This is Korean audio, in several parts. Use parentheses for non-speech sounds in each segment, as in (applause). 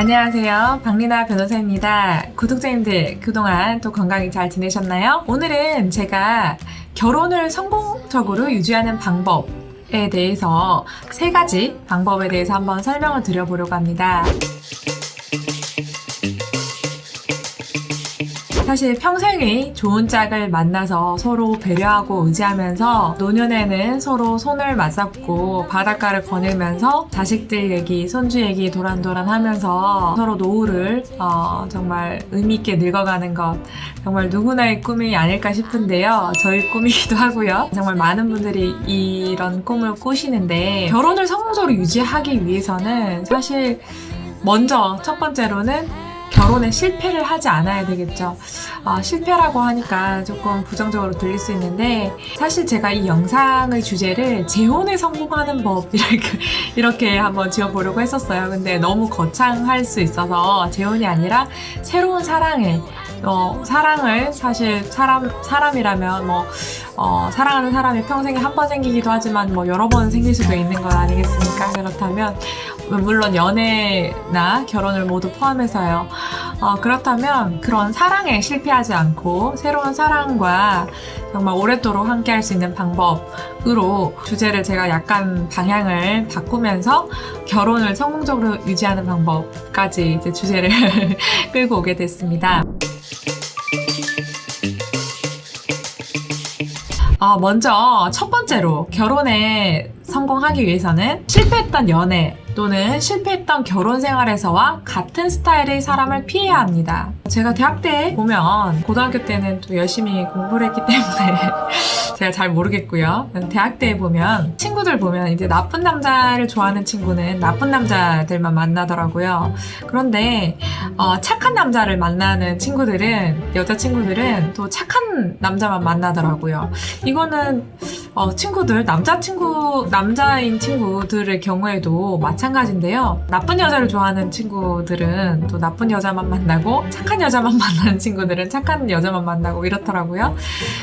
안녕하세요. 박리나 변호사입니다. 구독자님들 그동안 또 건강히 잘 지내셨나요? 오늘은 제가 결혼을 성공적으로 유지하는 방법에 대해서 세 가지 방법에 대해서 한번 설명을 드려보려고 합니다. 사실 평생의 좋은 짝을 만나서 서로 배려하고 의지하면서 노년에는 서로 손을 맞잡고 바닷가를 거닐면서 자식들 얘기, 손주 얘기 도란도란 하면서 서로 노후를 어, 정말 의미있게 늙어가는 것 정말 누구나의 꿈이 아닐까 싶은데요. 저희 꿈이기도 하고요. 정말 많은 분들이 이런 꿈을 꾸시는데 결혼을 성공적으로 유지하기 위해서는 사실 먼저 첫 번째로는 결혼에 실패를 하지 않아야 되겠죠. 아, 실패라고 하니까 조금 부정적으로 들릴 수 있는데 사실 제가 이 영상의 주제를 재혼에 성공하는 법 (laughs) 이렇게, 이렇게 한번 지어보려고 했었어요. 근데 너무 거창할 수 있어서 재혼이 아니라 새로운 사랑에 어, 사랑을 사실 사람 사람이라면 뭐 어, 사랑하는 사람이 평생에 한 번 생기기도 하지만 뭐 여러 번 생길 수도 있는 것 아니겠습니까? 그렇다면 물론 연애나 결혼을 모두 포함해서요. 어, 그렇다면 그런 사랑에 실패하지 않고 새로운 사랑과 정말 오랫도록 함께 할 수 있는 방법으로 주제를 제가 약간 방향을 바꾸면서 결혼을 성공적으로 유지하는 방법까지 이제 주제를 (laughs) 끌고 오게 됐습니다. 어, 먼저 첫 번째로 결혼에 성공하기 위해서는 실패했던 연애 또는 실패했던 결혼 생활에서와 같은 스타일의 사람을 피해야 합니다. 제가 대학 때 보면 고등학교 때는 또 열심히 공부를 했기 때문에 (laughs) 제가 잘 모르겠고요. 대학 때 보면 친구들 보면 이제 나쁜 남자를 좋아하는 친구는 나쁜 남자들만 만나더라고요. 그런데 어, 착한 남자를 만나는 친구들은 여자 친구들은 또 착한 남자만 만나더라고요. 이거는 어, 친구들 남자 친구 남자인 친구들의 경우에도 마찬가지인데요. 나쁜 여자를 좋아하는 친구들은 또 나쁜 여자만 만나고 착한 여자만 (laughs) 만나는 친구들은 착한 여자만 만나고 이렇더라고요.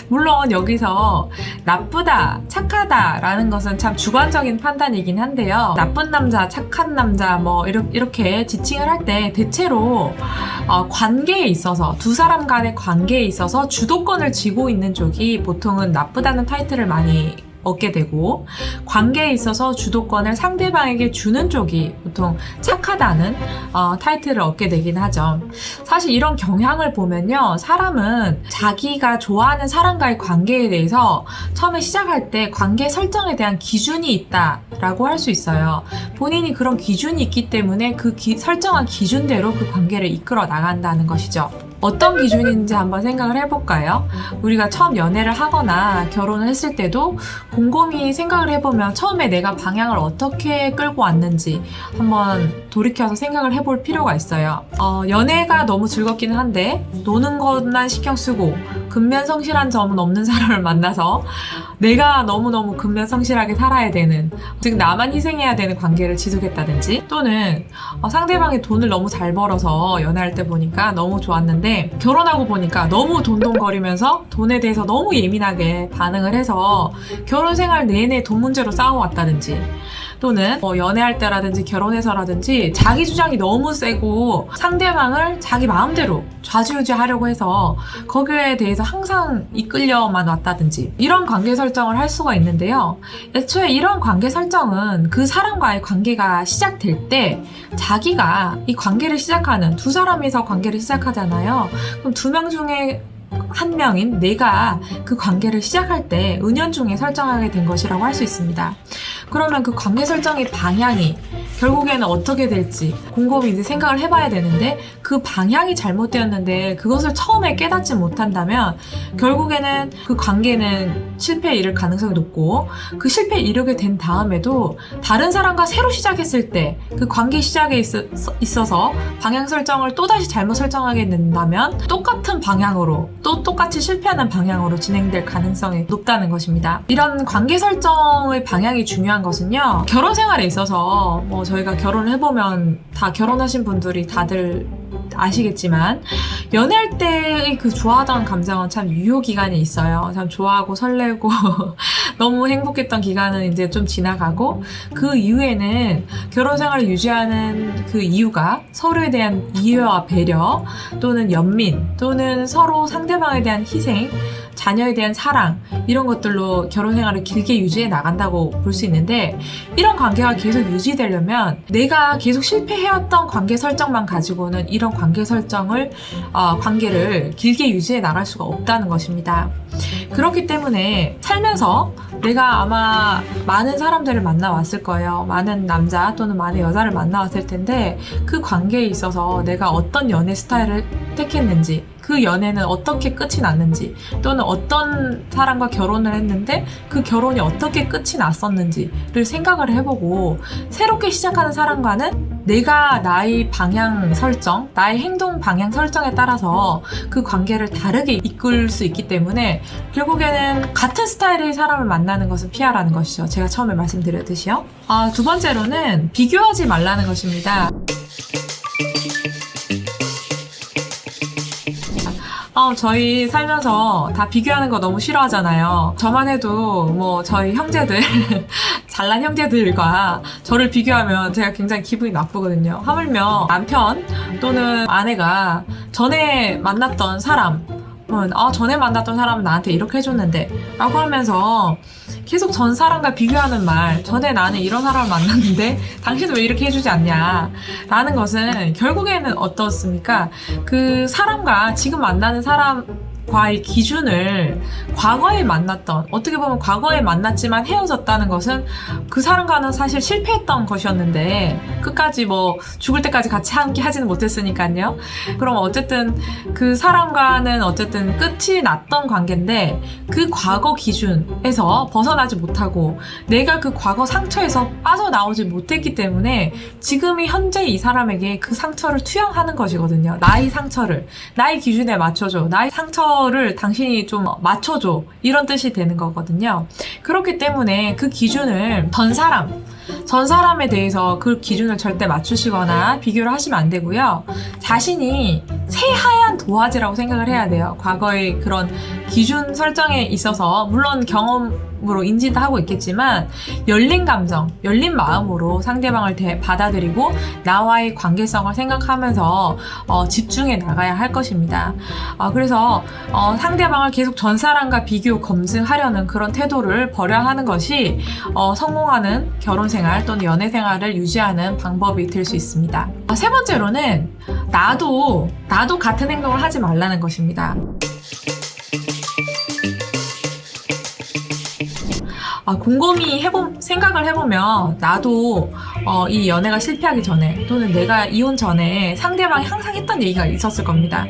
물론 여기서 나쁘다, 착하다라는 것은 참 주관적인 판단이긴 한데요. 나쁜 남자, 착한 남자 뭐 이렇게, 이렇게 지칭을 할 때 대체로 어, 관계에 있어서 두 사람 간의 관계에 있어서 주도권을 쥐고 있는 쪽이 보통은 나쁘다는 타이틀을 많이 얻게 되고 관계에 있어서 주도권을 상대방에게 주는 쪽이 보통 착하다는 어, 타이틀을 얻게 되긴 하죠. 사실 이런 경향을 보면요. 사람은 자기가 좋아하는 사람과의 관계에 대해서 처음에 시작할 때 관계 설정에 대한 기준이 있다라고 할 수 있어요. 본인이 그런 기준이 있기 때문에 그 기- 설정한 기준대로 그 관계를 이끌어 나간다는 것이죠. 어떤 기준인지 한번 생각을 해볼까요? 우리가 처음 연애를 하거나 결혼을 했을 때도 곰곰이 생각을 해보면 처음에 내가 방향을 어떻게 끌고 왔는지 한번 돌이켜서 생각을 해볼 필요가 있어요. 어, 연애가 너무 즐겁기는 한데 노는 것만 신경 쓰고 근면 성실한 점은 없는 사람을 만나서 내가 너무너무 근면 성실하게 살아야 되는 즉 나만 희생해야 되는 관계를 지속했다든지 또는 어, 상대방이 돈을 너무 잘 벌어서 연애할 때 보니까 너무 좋았는데 결혼하고 보니까 너무 돈돈거리면서 돈에 대해서 너무 예민하게 반응을 해서 결혼 생활 내내 돈 문제로 싸워왔다든지 또는 뭐 연애할 때라든지 결혼해서라든지 자기 주장이 너무 세고 상대방을 자기 마음대로 좌지우지하려고 해서 거기에 대해서 항상 이끌려만 왔다든지 이런 관계 설정을 할 수가 있는데요. 애초에 이런 관계 설정은 그 사람과의 관계가 시작될 때 자기가 이 관계를 시작하는 두 사람이서 관계를 시작하잖아요. 그럼 두 명 중에 한 명인 내가 그 관계를 시작할 때 은연중에 설정하게 된 것이라고 할 수 있습니다. 그러면 그 관계 설정의 방향이 결국에는 어떻게 될지 곰곰이 이제 생각을 해봐야 되는데 그 방향이 잘못되었는데 그것을 처음에 깨닫지 못한다면 결국에는 그 관계는 실패에 이를 가능성이 높고 그 실패에 이르게 된 다음에도 다른 사람과 새로 시작했을 때 그 관계 시작에 있어, 있어서 방향 설정을 또다시 잘못 설정하게 된다면 똑같은 방향으로 또 똑같이 실패하는 방향으로 진행될 가능성이 높다는 것입니다. 이런 관계 설정의 방향이 중요한 것은요. 결혼 생활에 있어서 뭐 저희가 결혼을 해보면 다 결혼하신 분들이 다들 아시겠지만 연애할 때의 그 좋아하던 감정은 참 유효 기간이 있어요. 참 좋아하고 설레고 (laughs) 너무 행복했던 기간은 이제 좀 지나가고 그 이후에는 결혼 생활을 유지하는 그 이유가 서로에 대한 이해와 배려 또는 연민 또는 서로 상대방에 대한 희생 자녀에 대한 사랑 이런 것들로 결혼 생활을 길게 유지해 나간다고 볼 수 있는데 이런 관계가 계속 유지되려면 내가 계속 실패해왔던 관계 설정만 가지고는 이런 관계 설정을 어, 관계를 길게 유지해 나갈 수가 없다는 것입니다. 그렇기 때문에 살면서 내가 아마 많은 사람들을 만나왔을 거예요. 많은 남자 또는 많은 여자를 만나왔을 텐데 그 관계에 있어서 내가 어떤 연애 스타일을 택했는지 그 연애는 어떻게 끝이 났는지 또는 어떤 사람과 결혼을 했는데 그 결혼이 어떻게 끝이 났었는지를 생각을 해보고 새롭게 시작하는 사람과는 내가 나의 방향 설정, 나의 행동 방향 설정에 따라서 그 관계를 다르게 이끌 수 있기 때문에 결국에는 같은 스타일의 사람을 만나는 것은 피하라는 것이죠. 제가 처음에 말씀드렸듯이요. 아, 두 번째로는 비교하지 말라는 것입니다. 어, 저희 살면서 다 비교하는 거 너무 싫어하잖아요. 저만 해도 뭐 저희 형제들, (laughs) 잘난 형제들과 저를 비교하면 제가 굉장히 기분이 나쁘거든요. 하물며 남편 또는 아내가 전에 만났던 사람, 은, 아, 전에 만났던 사람은 나한테 이렇게 해줬는데, 라고 하면서 계속 전 사람과 비교하는 말, 전에 나는 이런 사람을 만났는데, (laughs) 당신은 왜 이렇게 해주지 않냐, 라는 것은 결국에는 어떻습니까? 그 사람과 지금 만나는 사람, 과의 기준을 과거에 만났던 어떻게 보면 과거에 만났지만 헤어졌다는 것은 그 사람과는 사실 실패했던 것이었는데 끝까지 뭐 죽을 때까지 같이 함께 하지는 못했으니까요. 그럼 어쨌든 그 사람과는 어쨌든 끝이 났던 관계인데 그 과거 기준에서 벗어나지 못하고 내가 그 과거 상처에서 빠져나오지 못했기 때문에 지금이 현재 이 사람에게 그 상처를 투영하는 것이거든요. 나의 상처를 나의 기준에 맞춰줘. 나의 상처 를 당신이 좀 맞춰줘. 이런 뜻이 되는 거거든요. 그렇기 때문에 그 기준을 전 사람, 전 사람에 대해서 그 기준을 절대 맞추시거나 비교를 하시면 안 되고요. 자신이 새하얀 도화지라고 생각을 해야 돼요. 과거의 그런 기준 설정에 있어서, 물론 경험 으로 인지도 하고 있겠지만, 열린 감정, 열린 마음으로 상대방을 대, 받아들이고, 나와의 관계성을 생각하면서 어, 집중해 나가야 할 것입니다. 어, 그래서 어, 상대방을 계속 전 사람과 비교 검증하려는 그런 태도를 버려야 하는 것이 어, 성공하는 결혼 생활 또는 연애 생활을 유지하는 방법이 될 수 있습니다. 어, 세 번째로는 나도 나도 같은 행동을 하지 말라는 것입니다. 아, 곰곰이 해보, 생각을 해보면 나도 어, 이 연애가 실패하기 전에 또는 내가 이혼 전에 상대방이 항상 했던 얘기가 있었을 겁니다.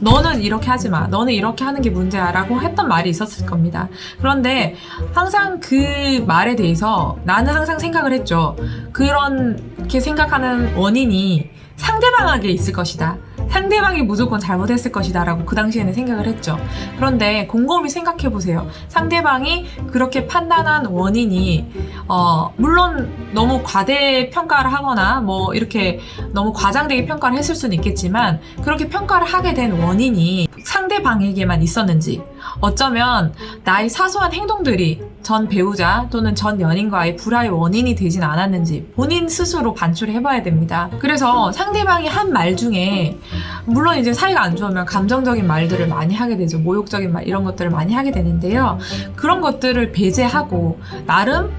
너는 이렇게 하지 마. 너는 이렇게 하는 게 문제야. 라고 했던 말이 있었을 겁니다. 그런데 항상 그 말에 대해서 나는 항상 생각을 했죠. 그렇게 생각하는 원인이 상대방에게 있을 것이다. 상대방이 무조건 잘못했을 것이다 라고 그 당시에는 생각을 했죠. 그런데 곰곰이 생각해 보세요. 상대방이 그렇게 판단한 원인이, 어, 물론 너무 과대 평가를 하거나 뭐 이렇게 너무 과장되게 평가를 했을 수는 있겠지만 그렇게 평가를 하게 된 원인이 상대방에게만 있었는지 어쩌면 나의 사소한 행동들이 전 배우자 또는 전 연인과의 불화의 원인이 되진 않았는지 본인 스스로 반출을 해봐야 됩니다. 그래서 상대방이 한 말 중에 물론 이제 사이가 안 좋으면 감정적인 말들을 많이 하게 되죠. 모욕적인 말 이런 것들을 많이 하게 되는데요. 그런 것들을 배제하고 나름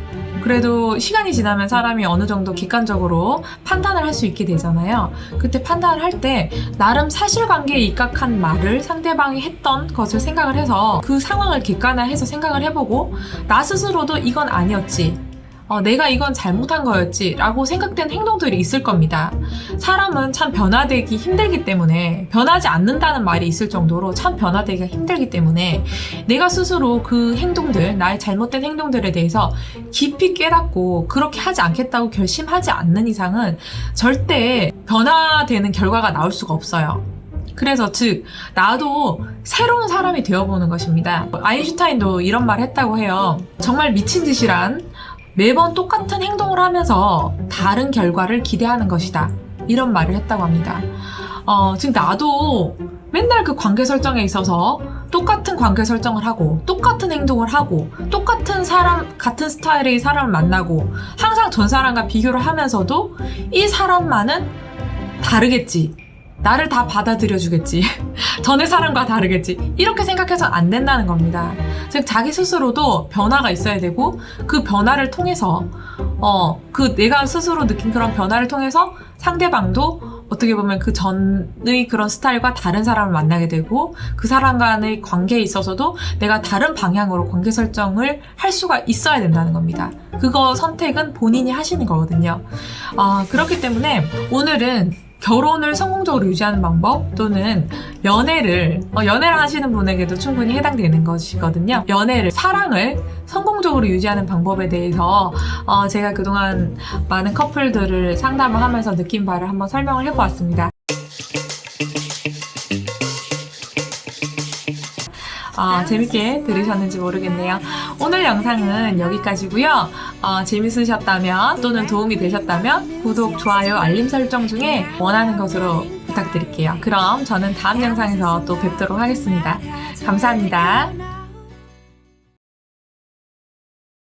그래도 시간이 지나면 사람이 어느 정도 객관적으로 판단을 할 수 있게 되잖아요. 그때 판단을 할 때 나름 사실관계에 입각한 말을 상대방이 했던 것을 생각을 해서 그 상황을 객관화해서 생각을 해보고 나 스스로도 이건 아니었지. 어, 내가 이건 잘못한 거였지 라고 생각된 행동들이 있을 겁니다. 사람은 참 변화되기 힘들기 때문에 변하지 않는다는 말이 있을 정도로 참 변화되기가 힘들기 때문에 내가 스스로 그 행동들, 나의 잘못된 행동들에 대해서 깊이 깨닫고 그렇게 하지 않겠다고 결심하지 않는 이상은 절대 변화되는 결과가 나올 수가 없어요. 그래서 즉 나도 새로운 사람이 되어보는 것입니다. 아인슈타인도 이런 말 했다고 해요. 정말 미친 짓이란 매번 똑같은 행동을 하면서 다른 결과를 기대하는 것이다. 이런 말을 했다고 합니다. 어, 지금 나도 맨날 그 관계 설정에 있어서 똑같은 관계 설정을 하고 똑같은 행동을 하고 똑같은 사람 같은 스타일의 사람을 만나고 항상 전 사람과 비교를 하면서도 이 사람만은 다르겠지. 나를 다 받아들여 주겠지. (laughs) 전의 사람과 다르겠지. 이렇게 생각해서 안 된다는 겁니다. 즉, 자기 스스로도 변화가 있어야 되고, 그 변화를 통해서, 어, 그 내가 스스로 느낀 그런 변화를 통해서 상대방도 어떻게 보면 그 전의 그런 스타일과 다른 사람을 만나게 되고, 그 사람 간의 관계에 있어서도 내가 다른 방향으로 관계 설정을 할 수가 있어야 된다는 겁니다. 그거 선택은 본인이 하시는 거거든요. 아, 그렇기 때문에 오늘은 결혼을 성공적으로 유지하는 방법 또는 연애를 어, 연애를 하시는 분에게도 충분히 해당되는 것이거든요. 연애를 사랑을 성공적으로 유지하는 방법에 대해서 어, 제가 그동안 많은 커플들을 상담을 하면서 느낀 바를 한번 설명을 해보았습니다. 아, 재밌게 들으셨는지 모르겠네요. 오늘 영상은 여기까지고요. 어, 재밌으셨다면 또는 도움이 되셨다면 구독, 좋아요, 알림 설정 중에 원하는 것으로 부탁드릴게요. 그럼 저는 다음 영상에서 또 뵙도록 하겠습니다. 감사합니다.